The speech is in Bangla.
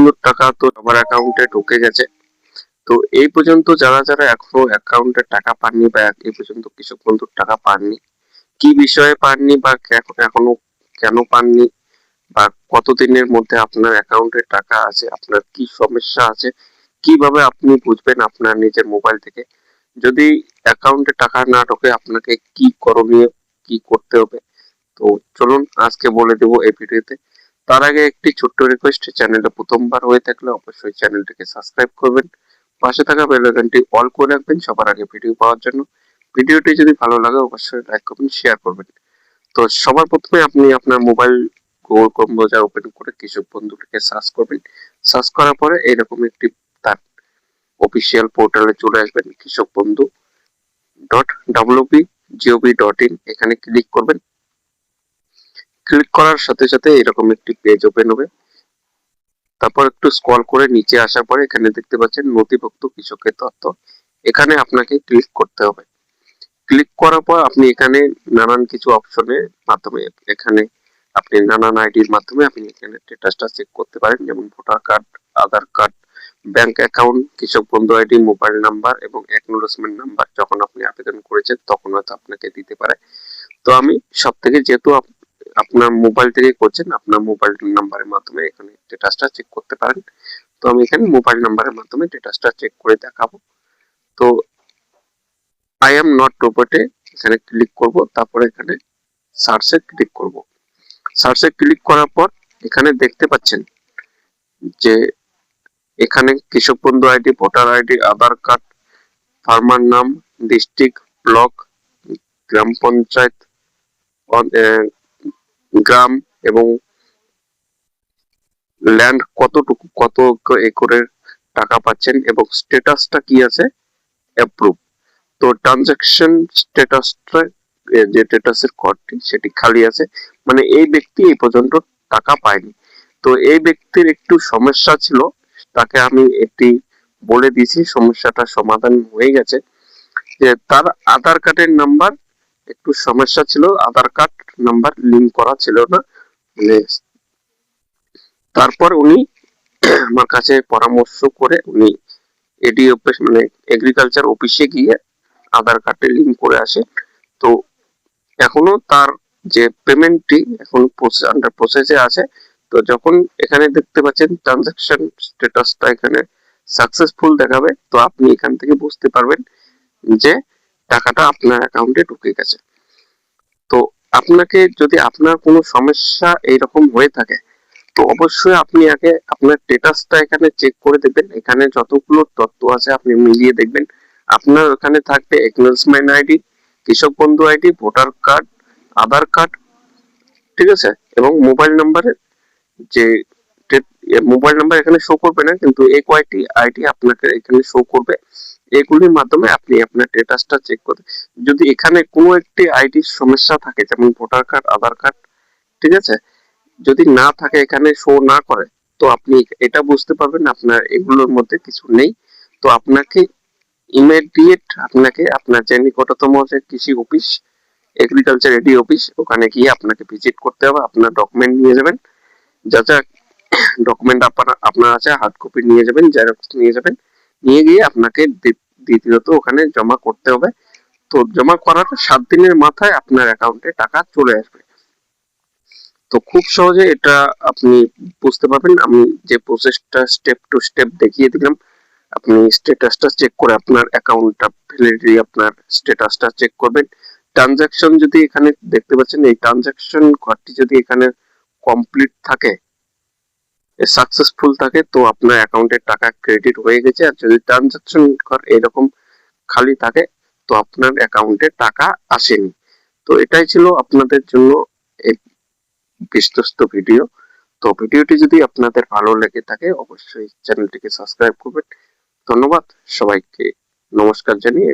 সুন্দর টাকা তো আমার অ্যাকাউন্টে ঢুকে গেছে। তো এই পর্যন্ত যারা যারা এখনও অ্যাকাউন্টে টাকা পাননি বা এই পর্যন্ত কৃষক বন্ধুর টাকা পাননি, কি বিষয়ে পাননি বা এখনও কেন পাননি বা কতদিনের মধ্যে আপনার অ্যাকাউন্টে টাকা আছে, আপনার কি সমস্যা আছে, কীভাবে আপনি বুঝবেন আপনার নিজের মোবাইল থেকে? যদি অ্যাকাউন্টে টাকা না ঢোকে, আপনাকে কি করণীয়, কি করতে হবে? তো চলুন আজকে বলে দেবো এই ভিডিওতে। তার আগে একটি ছোট্ট রিকোয়েস্ট চ্যানেলটা প্রথমবার হয়ে থাকলে অবশ্যই চ্যানেলটিকে সাবস্ক্রাইব করবেন। পাশে থাকা বেল আইকনটি অল করে রাখবেন সবার আগে ভিডিও পাওয়ার জন্য। ভিডিওটি যদি ভালো লাগে, অবশ্যই লাইক করবেন শেয়ার করবেন। তো সবার প্রথমে আপনি আপনার mobile Google Chrome browser open করে কৃষক বন্ধুটিকে সার্চ করবেন। সার্চ করার পরে এরকম একটি তার অফিসিয়াল পোর্টালে চলে আসবেন, Krishak Bandhu dot WB GOV dot in এখানে ক্লিক করবেন। ক্লিক করার সাথে সাথে এরকম একটি পেজ ওপেন হবে। তারপর একটু স্ক্রল করে নিচে আসার পরে এখানে দেখতে পাচ্ছেন নথিভুক্ত কৃষকের তথ্য। এখানে আপনাকে ক্লিক করতে হবে। ক্লিক করার পর আপনি এখানে নানান কিছু অপশনের মাধ্যমে, এখানে আপনি নানান আইডির মাধ্যমে আপনি এখানে স্ট্যাটাসটা চেক করতে পারেন। যেমন voter card Aadhaar card bank account Krishak Bandhu ID mobile number এবং অ্যাকনোলেজমেন্ট নাম্বার যখন আপনি আবেদন করেছেন, তখন হয়তো আপনাকে দিতে পারে। তো আমি সব থেকে যেহেতু আপনার মোবাইল থেকে করছেন, আপনার মোবাইল নাম্বারের মাধ্যমে এখানে স্ট্যাটাসটা চেক করতে পারেন। তো আমি এখানে মোবাইল নাম্বারের মাধ্যমে স্ট্যাটাসটা চেক করে দেখাবো। তো আই এম নট রোবটে এখানে ক্লিক করব, তারপরে এখানে সার্চে ক্লিক করব। সার্চে ক্লিক করার পর এখানে দেখতে পাচ্ছেন যে এখানে Krishak Bandhu ID voter ID Aadhaar card farmer name district block গ্রাম পঞ্চায়েত গ্রাম এবং ল্যান্ড কতটুকু, কত একরের টাকা পাচ্ছেন এবং স্ট্যাটাসটা কি আছে? অ্যাপ্রুভ তো ট্রানজাকশন স্ট্যাটাসটা যে স্ট্যাটাসের কোডটি সেটি খালি আছে। মানে এই ব্যক্তি এই পর্যন্ত টাকা পায়নি। তো এই ব্যক্তির একটু সমস্যা ছিল, তাকে আমি একটি বলে দিয়েছি, সমস্যাটা সমাধান হয়ে গেছে। যে তার আধার কার্ডের নাম্বার একটু সমস্যা ছিল, আধার কার্ড নাম্বার লিঙ্ক করা ছিল না। মানে তারপর উনি আমার কাছে পরামর্শ করে উনি এডি অফিস মানে এগ্রিকালচার অফিসে গিয়ে আধার কার্ডে লিঙ্ক করে আসে। তো এখনও তার যে পেমেন্টটি এখন আন্ডার প্রসেসে আছে। তো যখন এখানে দেখতে পাচ্ছেন ট্রানজাকশন স্ট্যাটাসটা এখানে সাকসেসফুল দেখাবে, তো আপনি এখান থেকে বুঝতে পারবেন যে টাকাটা আপনার অ্যাকাউন্টে ঢুকে গেছে। তো আপনাকে যদি আপনার কোনো সমস্যা এইরকম হয়ে থাকে, তো অবশ্যই আপনি আগে আপনার স্টেটাসটা এখানে চেক করে দেখবেন। এখানে যতগুলো তথ্য আছে আপনি মিলিয়ে দেখবেন। আপনার ওখানে থাকবে acknowledgement ID Krishak Bandhu ID voter card Aadhaar card ঠিক আছে? এবং মোবাইল নাম্বারের যে মোবাইল নাম্বার এখানে শো করবে না, কিন্তু এই কয়েকটি আইডি আপনাকে এখানে শো করবে। এগুলির মাধ্যমে আপনি আপনার স্ট্যাটাসটা চেক করতে যদি এখানে কোনো একটি আইডির সমস্যা থাকে, যেমন ভোটার কার্ড আধার কার্ড ঠিক আছে? যদি না থাকে, এখানে শো না করে, তো আপনি এটা বুঝতে পারবেন, আপনার এগুলোর মধ্যে কিছু নেই। তো আপনাকে ইমিডিয়েট আপনাকে আপনার যে নিকটতম যে কৃষি অফিস এগ্রিকালচার এডি অফিস ওখানে গিয়ে আপনাকে ভিজিট করতে হবে, আপনার ডকুমেন্ট নিয়ে যাবেন। যা যা ডকুমেন্ট আপনার আপনার আছে হার্ড কপি নিয়ে যাবেন জেরক্স নিয়ে যাবেন। নিয়ে গিয়ে আপনাকে দ্বিতীয়ত ওখানে জমা করতে হবে। তো জমা করার সাত দিনের মাথায় আপনার অ্যাকাউন্টে টাকা চলে আসবে। তো খুব সহজে এটা আপনি বুঝতে পারবেন। আমি যে প্রসেসটা স্টেপ টু স্টেপ দেখিয়ে দিলাম, আপনি স্ট্যাটাসটা চেক করে আপনার অ্যাকাউন্টটা ভ্যালিডিটি আপনার স্ট্যাটাসটা চেক করবেন। ট্রানজাকশন যদি এখানে দেখতে পাচ্ছেন, এই ট্রানজাকশন ঘরটি যদি এখানে কমপ্লিট থাকে সাকসেসফুল থাকে, তো আপনার অ্যাকাউন্টে টাকা ক্রেডিট হয়ে গেছে আর যদি ট্রানজাকশন এরকম খালি থাকে, তো আপনার অ্যাকাউন্টে টাকা আসেনি। তো এটাই ছিল আপনাদের জন্য বিশ্বস্ত ভিডিও তো ভিডিওটি যদি আপনাদের ভালো লেগে থাকে, অবশ্যই চ্যানেলটিকে সাবস্ক্রাইব করবেন। ধন্যবাদ সবাইকে। নমস্কার জানিয়ে